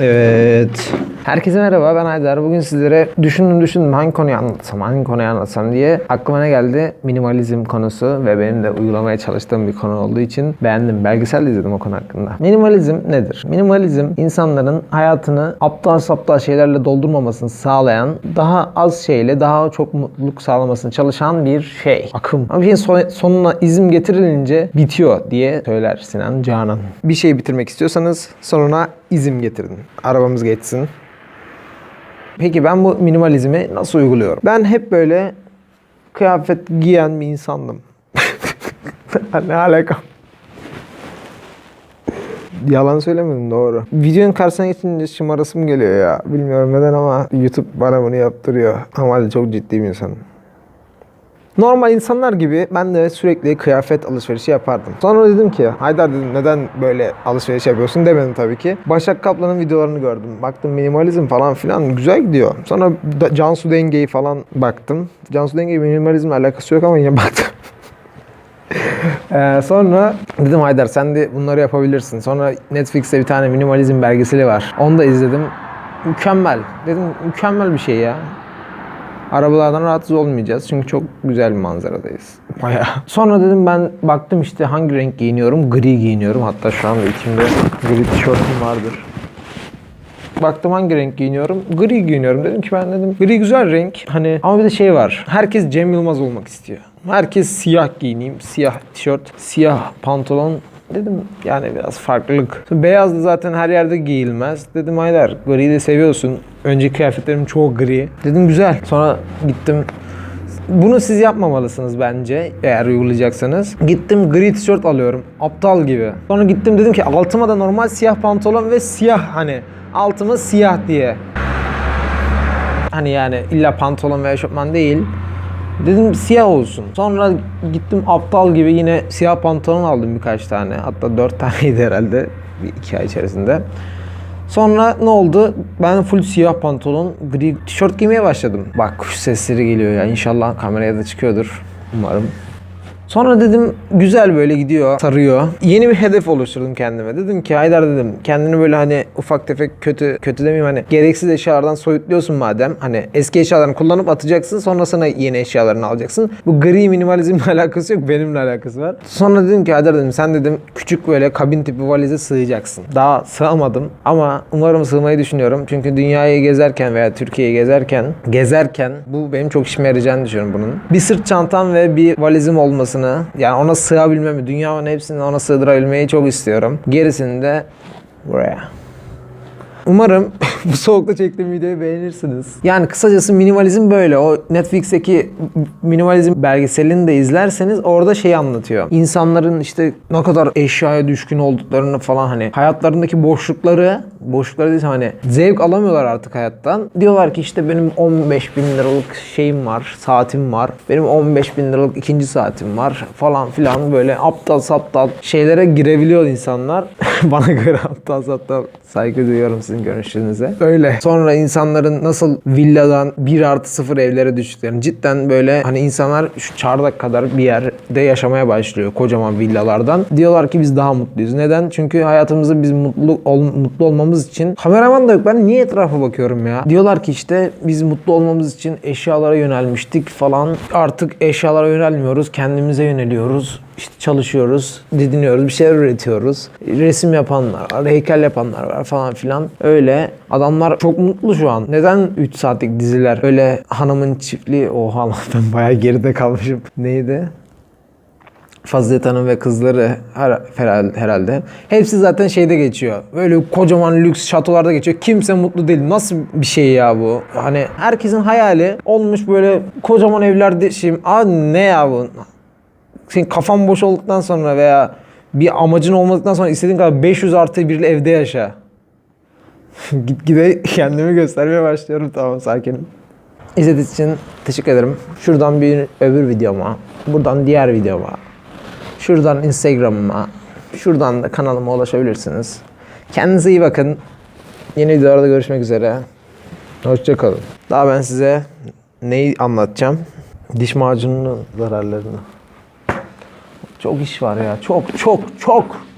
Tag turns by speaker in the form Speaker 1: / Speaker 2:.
Speaker 1: Evet. Herkese merhaba ben Aydar. Bugün sizlere düşündüm düşündüm hangi konuyu anlatsam, hangi konuyu anlatsam diye aklıma ne geldi? Minimalizm konusu ve benim de uygulamaya çalıştığım bir konu olduğu için beğendim. Belgesel de izledim o konu hakkında. Minimalizm nedir? Minimalizm insanların hayatını aptal saptal şeylerle doldurmamasını sağlayan, daha az şeyle daha çok mutluluk sağlamasını çalışan bir şey. Akım. Ama bir şeyin son- sonuna izim getirilince bitiyor diye söyler Sinan Canan. Bir şey bitirmek istiyorsanız sonuna izim getirin. Arabamız geçsin. Peki ben bu minimalizmi nasıl uyguluyorum? Ben hep böyle kıyafet giyen bir insandım. ne alaka? Yalan söylemedim doğru. Videonun karşısına geçince şımarasım geliyor ya. Bilmiyorum neden ama YouTube bana bunu yaptırıyor. Ama çok ciddi bir insanım. Normal insanlar gibi ben de sürekli kıyafet alışverişi yapardım. Sonra dedim ki Haydar dedim neden böyle alışveriş yapıyorsun demedim tabii ki. Başak Kaplan'ın videolarını gördüm. Baktım minimalizm falan filan güzel gidiyor. Sonra Cansu Denge'yi falan baktım. Cansu Denge minimalizmle alakası yok ama yine baktım. Ee, sonra dedim Haydar sen de bunları yapabilirsin. Sonra Netflix'te bir tane minimalizm belgeseli var. Onu da izledim. Mükemmel. Dedim mükemmel bir şey ya. Arabalardan rahatsız olmayacağız çünkü çok güzel bir manzaradayız. Bayağı. Sonra dedim ben baktım işte hangi renk giyiniyorum? Gri giyiniyorum. Hatta şu anda içimde gri tişörtüm vardır. Baktım hangi renk giyiniyorum? Gri giyiniyorum. Dedim ki ben dedim gri güzel renk. Hani ama bir de şey var. Herkes Cem Yılmaz olmak istiyor. Herkes siyah giyineyim. Siyah tişört, siyah pantolon. Dedim yani biraz farklılık. Beyaz da zaten her yerde giyilmez. Dedim Haydar griyi de seviyorsun. Önceki kıyafetlerim çoğu gri. Dedim güzel. Sonra gittim bunu siz yapmamalısınız bence eğer uygulayacaksanız. Gittim gri tişört alıyorum. Aptal gibi. Sonra gittim dedim ki altıma da normal siyah pantolon ve siyah hani altıma siyah diye. Hani yani illa pantolon veya eşofman değil. Dedim siyah olsun. Sonra gittim aptal gibi yine siyah pantolon aldım birkaç tane. Hatta dört taneydi herhalde bir iki ay içerisinde. Sonra ne oldu? Ben full siyah pantolon, gri tişört giymeye başladım. Bak kuş sesleri geliyor ya. İnşallah kameraya da çıkıyordur. Umarım. Sonra dedim güzel böyle gidiyor, sarıyor. Yeni bir hedef oluşturdum kendime. Dedim ki Haydar dedim kendini böyle hani ufak tefek kötü, kötü demeyeyim hani gereksiz eşyalardan soyutluyorsun madem. Hani eski eşyalarını kullanıp atacaksın sonrasında yeni eşyalarını alacaksın. Bu gri minimalizmle alakası yok benimle alakası var. Sonra dedim ki Haydar dedim sen dedim küçük böyle kabin tipi valize sığacaksın. Daha sığamadım ama umarım sığmayı düşünüyorum. Çünkü dünyayı gezerken veya Türkiye'yi gezerken gezerken bu benim çok işime yarayacağını düşünüyorum bunun. Bir sırt çantam ve bir valizim olmasını yani ona sığabilmemi, dünyanın hepsini ona sığdırabilmeyi çok istiyorum. Gerisini de buraya. Umarım bu soğukta çektiğim videoyu beğenirsiniz. Yani kısacası minimalizm böyle. O Netflix'teki minimalizm belgeselini de izlerseniz orada şey anlatıyor. İnsanların işte ne kadar eşyaya düşkün olduklarını falan hani hayatlarındaki boşlukları boşlukları değil hani zevk alamıyorlar artık hayattan. Diyorlar ki işte benim 15 bin liralık şeyim var, saatim var. Benim 15 bin liralık ikinci saatim var falan filan böyle aptal saptal şeylere girebiliyor insanlar. Bana göre aptal saptal saygı duyuyorum sizin görüşünüze. Öyle. Sonra insanların nasıl villadan 1 artı 0 evlere düştüklerini cidden böyle hani insanlar şu çardak kadar bir yerde yaşamaya başlıyor kocaman villalardan. Diyorlar ki biz daha mutluyuz. Neden? Çünkü hayatımızda biz mutlu ol, mutlu olmamız için kameraman da yok. Ben niye etrafa bakıyorum ya? Diyorlar ki işte biz mutlu olmamız için eşyalara yönelmiştik falan. Artık eşyalara yönelmiyoruz. Kendimize yöneliyoruz. İşte çalışıyoruz, didiniyoruz, bir şeyler üretiyoruz. Resim yapanlar var, heykel yapanlar var falan filan. Öyle. Adamlar çok mutlu şu an. Neden 3 saatlik diziler? Öyle hanımın çiftliği. Oha lan ben bayağı geride kalmışım. Neydi? Fazilet Hanım ve kızları her, herhal- herhalde. Hepsi zaten şeyde geçiyor. Böyle kocaman lüks şatolarda geçiyor. Kimse mutlu değil. Nasıl bir şey ya bu? Hani herkesin hayali olmuş böyle kocaman evlerde. Şimdi, Aa ne ya bu? Senin kafan boş olduktan sonra veya bir amacın olmadıktan sonra istediğin kadar 500 artı bir evde yaşa. Gitgide kendimi göstermeye başlıyorum. Tamam sakinim. İzlediğiniz için teşekkür ederim. Şuradan bir öbür videoma, buradan diğer videoma, şuradan Instagram'ıma, şuradan da kanalıma ulaşabilirsiniz. Kendinize iyi bakın. Yeni videolarda görüşmek üzere. Hoşçakalın. Daha ben size neyi anlatacağım? Diş macununun zararlarını. Çok iş var ya. Çok çok çok.